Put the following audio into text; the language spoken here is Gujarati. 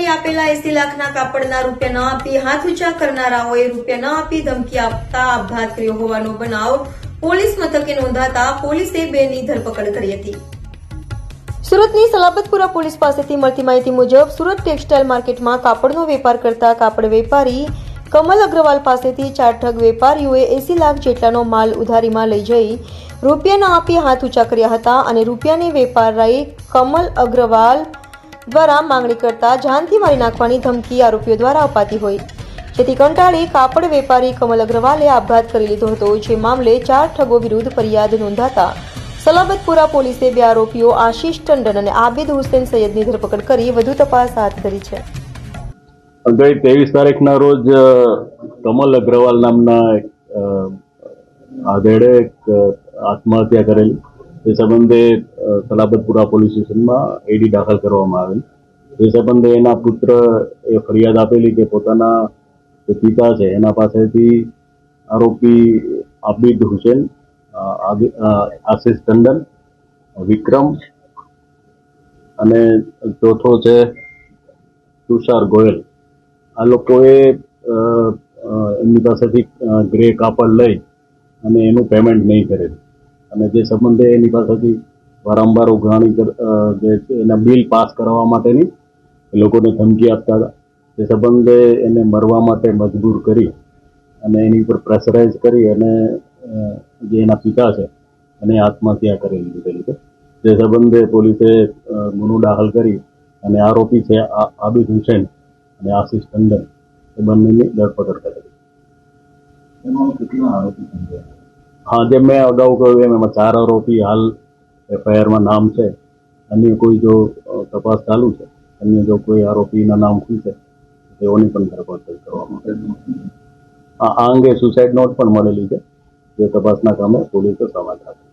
કરેલા એસી લાખના કાપડના રૂપિયા ન આપી, હાથ ઊંચા કરનારાઓએ રૂપિયા ન આપી, ધમકી આપતા આપઘાત કર્યો હોવાનો બનાવ પોલીસ મથકે નોંધાતા પોલીસે બેની ધરપકડ કરી હતી. સુરતની સલાબતપુરા પોલીસ પાસેથી મળતી માહિતી મુજબ સુરત ટેક્સટાઇલ માર્કેટમાં કાપડનો વેપાર કરતા કાપડ વેપારી કમલ અગ્રવાલ પાસેથી ચાર ઠગ વેપારીઓએ એસી લાખ જેટલાનો માલ ઉધારીમાં લઈ જઈ રૂપિયા ન આપી હાથ ઊંચા કર્યા હતા અને રૂપિયાની વેપારી કમલ અગ્રવાલ દ્વારા માંગણી કરતા જાનથી મારી નાખવાની ધમકી આરોપીઓ દ્વારા અપાતી હોય. જેથી કંટાળી કાપડ વેપારી કમલ અગ્રવાલે આપઘાત કરી લીધો હતો. જે મામલે ચાર ઠગો વિરુદ્ધ ફરિયાદ નોંધાતા સલાબતપુરા પોલીસે બે આરોપીઓ આશીષ ટંડન અને આબિદ હુસેન સૈયદની ધરપકડ કરી વધુ તપાસ હાથ ધરી છે. ગઈ ત્રેવીસ તારીખના રોજ કમલ અગ્રવાલ નામના આધેડે આત્મહત્યા કરેલી. એ સંબંધે કલાબતપુરા પોલીસ સ્ટેશનમાં એડી દાખલ કરવામાં આવેલ. એ સંબંધે એના પુત્ર એ ફરિયાદ આપેલી કે પોતાના જે પિતા છે, એના પાસેથી આરોપી આબિદ હુસેન આશિષ ટંડન, વિક્રમ અને ચોથો છે તુષાર ગોયલ. આ લોકોએ એમની પાસેથી ગ્રે કાપડ લઈ અને એનું પેમેન્ટ નહીં કરેલું. અને જે સંબંધે એની પાસેથી વારંવાર ઉઘરાણી જે એના બિલ પાસ કરવા માટેની એ લોકોને ધમકી આપતા હતા. તે સંબંધે એને મરવા માટે મજબૂર કરી અને એની ઉપર પ્રેશરાઇઝ કરી અને જે એના પિતા છે, એને આત્મહત્યા કરી લીધેલી છે. જે સંબંધે પોલીસે ગુનો દાખલ કરી અને આરોપી છે આબિદ હુસેન અને આશિષ ટંડન. એ બંનેની ધરપકડ કરેલી આરોપી? હા જેમ મેં અગાઉ કહ્યું એમ, એમાં ચાર આરોપી હાલ એફઆઈઆરમાં નામ છે. અન્ય કોઈ જો તપાસ ચાલુ છે, અન્ય જો કોઈ આરોપીના નામ ખુલશે તેઓની પણ ધરપકડ કરવામાં. આ અંગે સુસાઇડ નોટ પણ મળેલી છે, જે તપાસના કામે પોલીસે સમાજ રાખે